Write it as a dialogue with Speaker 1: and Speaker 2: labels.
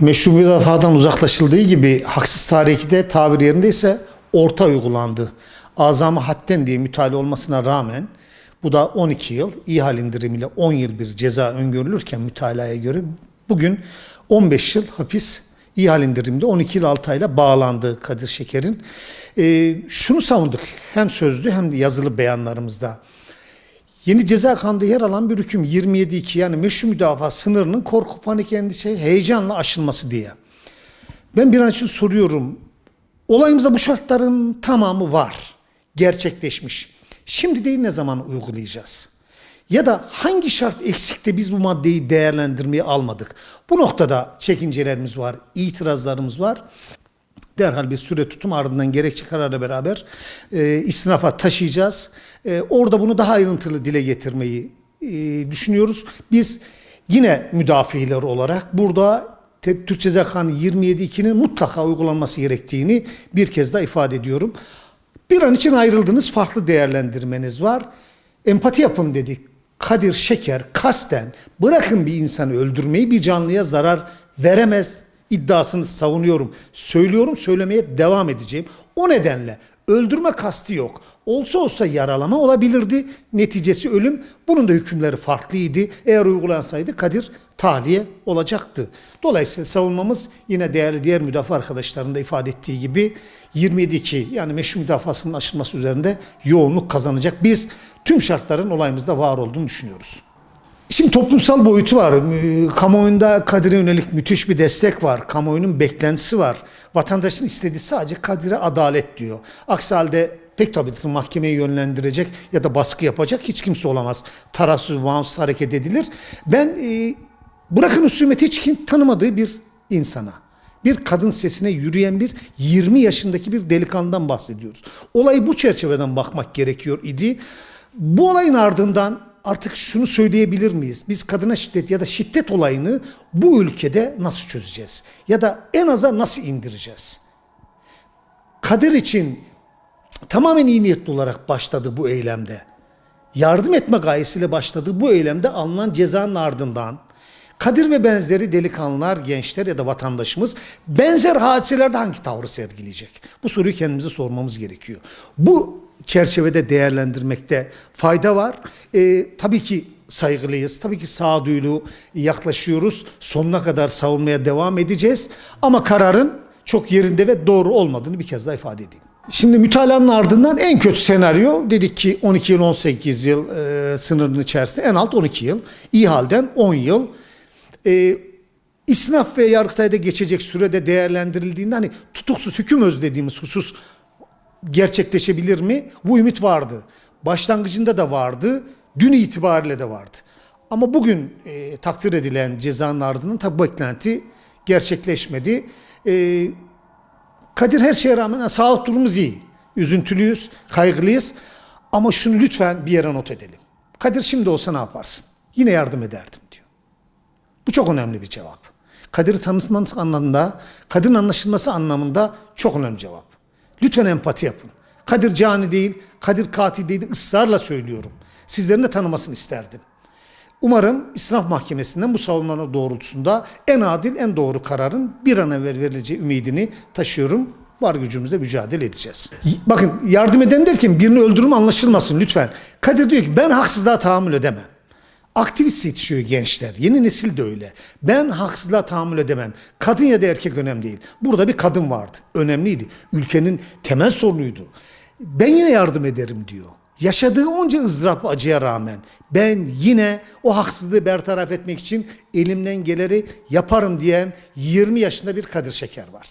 Speaker 1: meşru müdafadan uzaklaşıldığı gibi haksız tarihi de tabir yerindeyse orta uygulandı. Azamı hadden diye müteala olmasına rağmen bu da 12 yıl, ihal indirimiyle 10 yıl bir ceza öngörülürken mütalaya göre bugün 15 yıl hapis ihal indirimde 12 yıl 6 ayla bağlandı Kadir Şeker'in. Ee, şunu savunduk hem sözlü hem de yazılı beyanlarımızda. Yeni ceza kanunda yer alan bir hüküm 27.2 yani meşru müdafaa sınırının korku, panik, endişe, heyecanla aşılması diye. Ben bir an için soruyorum. Olayımızda bu şartların tamamı var. Gerçekleşmiş. Şimdi değil ne zaman uygulayacağız? Ya da hangi şart eksik de biz bu maddeyi değerlendirmeye almadık? Bu noktada çekincelerimiz var, itirazlarımız var. Derhal bir süre tutum ardından gerekçe kararla beraber e, istinafa taşıyacağız. E, orada bunu daha ayrıntılı dile getirmeyi e, düşünüyoruz. Biz yine müdafiler olarak burada Türk Ceza Kanunu 27.2'nin mutlaka uygulanması gerektiğini bir kez daha ifade ediyorum. Bir an için ayrıldınız, farklı değerlendirmeniz var. Empati yapın dedik. Kadir Şeker kasten bırakın bir insanı öldürmeyi bir canlıya zarar veremez iddiasını savunuyorum. Söylüyorum, söylemeye devam edeceğim. O nedenle öldürme kasti yok. Olsa olsa yaralama olabilirdi. Neticesi ölüm. Bunun da hükümleri farklıydı. Eğer uygulansaydı Kadir tahliye olacaktı. Dolayısıyla savunmamız yine değerli diğer müdafaa arkadaşlarının da ifade ettiği gibi 27.2 yani meşru müdafasının aşılması üzerinde yoğunluk kazanacak. Biz tüm şartların olayımızda var olduğunu düşünüyoruz. Şimdi toplumsal boyutu var. Ee, Kamuoyunda Kadir'e yönelik müthiş bir destek var. Kamuoyunun beklentisi var. Vatandaşın istediği sadece Kadir'e adalet diyor. Aksi halde pek tabii ki mahkemeye yönlendirecek ya da baskı yapacak hiç kimse olamaz. Tarafsız, bağımsız hareket edilir. Ben e, bırakın husumeti hiç kim tanımadığı bir insana, bir kadın sesine yürüyen bir 20 yaşındaki bir delikanlıdan bahsediyoruz. Olayı bu çerçeveden bakmak gerekiyor idi. Bu olayın ardından artık şunu söyleyebilir miyiz? Biz kadına şiddet ya da şiddet olayını bu ülkede nasıl çözeceğiz? Ya da en aza nasıl indireceğiz? Kadir için tamamen iyi niyetli olarak başladı bu eylemde. Yardım etme gayesiyle başladığı bu eylemde alınan cezanın ardından Kadir ve benzeri delikanlılar, gençler ya da vatandaşımız benzer hadiselerde hangi tavrı sergileyecek? Bu soruyu kendimize sormamız gerekiyor. Bu çerçevede değerlendirmekte fayda var. Ee, tabii ki saygılıyız. Tabii ki sağduyulu yaklaşıyoruz. Sonuna kadar savunmaya devam edeceğiz. Ama kararın çok yerinde ve doğru olmadığını bir kez daha ifade edeyim. Şimdi mütalanın ardından en kötü senaryo dedik ki 12 yıl 18 yıl e, sınırının içerisinde en alt 12 yıl. İyi halden 10 yıl. E, İsnaf ve Yargıtay'da geçecek sürede değerlendirildiğinde hani tutuksuz hüküm öz dediğimiz husus gerçekleşebilir mi? Bu ümit vardı. Başlangıcında da vardı. Dün itibariyle de vardı. Ama bugün e, takdir edilen cezanın ardından tabi beklenti gerçekleşmedi. E, Kadir her şeye rağmen sağlık durumumuz iyi. Üzüntülüyüz, kaygılıyız. Ama şunu lütfen bir yere not edelim. Kadir şimdi olsa ne yaparsın? Yine yardım ederdim diyor. Bu çok önemli bir cevap. Kadir'i tanıtmanız anlamında, Kadir'in anlaşılması anlamında çok önemli cevap. Lütfen empati yapın. Kadir cani değil, Kadir katil değil ısrarla söylüyorum. Sizlerin de tanımasını isterdim. Umarım İslam Mahkemesi'nden bu savunmanın doğrultusunda en adil, en doğru kararın bir an evvel verileceği ümidini taşıyorum. Var gücümüzle mücadele edeceğiz. Bakın yardım eden derken birini öldürüm anlaşılmasın lütfen. Kadir diyor ki ben haksızlığa tahammül edemem. Aktivist yetişiyor gençler. Yeni nesil de öyle. Ben haksızlığa tahammül edemem. Kadın ya da erkek önemli değil. Burada bir kadın vardı. Önemliydi. Ülkenin temel sorunuydu. Ben yine yardım ederim diyor. Yaşadığı onca ızdırap acıya rağmen ben yine o haksızlığı bertaraf etmek için elimden geleni yaparım diyen 20 yaşında bir Kadir Şeker var.